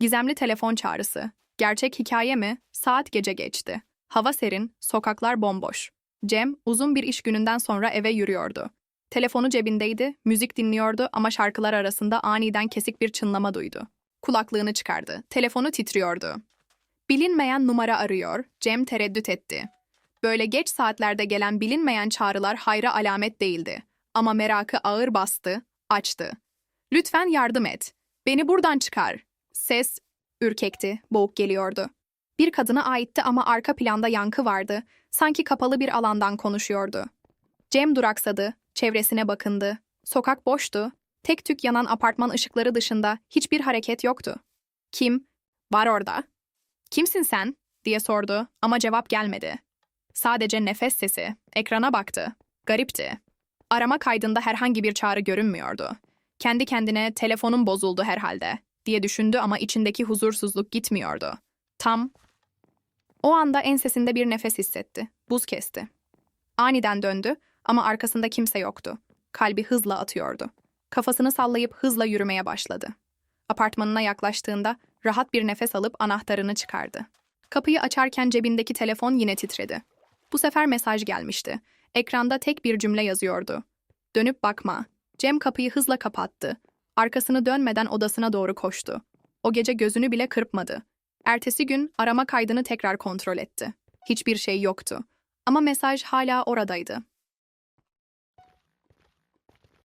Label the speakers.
Speaker 1: Gizemli telefon çağrısı. Gerçek hikaye mi? Saat gece geçti. Hava serin, sokaklar bomboş. Cem uzun bir iş gününden sonra eve yürüyordu. Telefonu cebindeydi, müzik dinliyordu ama şarkılar arasında aniden kesik bir çınlama duydu. Kulaklığını çıkardı. Telefonu titriyordu. Bilinmeyen numara arıyor. Cem tereddüt etti. Böyle geç saatlerde gelen bilinmeyen çağrılar hayra alamet değildi. Ama merakı ağır bastı, açtı. Lütfen yardım et. Beni buradan çıkar. Ses ürkekti, boğuk geliyordu. Bir kadına aitti ama arka planda yankı vardı. Sanki kapalı bir alandan konuşuyordu. Cem duraksadı, çevresine bakındı. Sokak boştu. Tek tük yanan apartman ışıkları dışında hiçbir hareket yoktu. Kim? Var orada. Kimsin sen? diye sordu ama cevap gelmedi. Sadece nefes sesi. Ekrana baktı. Garipti. Arama kaydında herhangi bir çağrı görünmüyordu. Kendi kendine telefonum bozuldu herhalde diye düşündü ama içindeki huzursuzluk gitmiyordu. Tam o anda ensesinde bir nefes hissetti. Buz kesti. Aniden döndü ama arkasında kimse yoktu. Kalbi hızla atıyordu. Kafasını sallayıp hızla yürümeye başladı. Apartmanına yaklaştığında rahat bir nefes alıp anahtarını çıkardı. Kapıyı açarken cebindeki telefon yine titredi. Bu sefer mesaj gelmişti. Ekranda tek bir cümle yazıyordu. Dönüp bakma. Cem kapıyı hızla kapattı. Arkasını dönmeden odasına doğru koştu. O gece gözünü bile kırpmadı. Ertesi gün arama kaydını tekrar kontrol etti. Hiçbir şey yoktu. Ama mesaj hala oradaydı.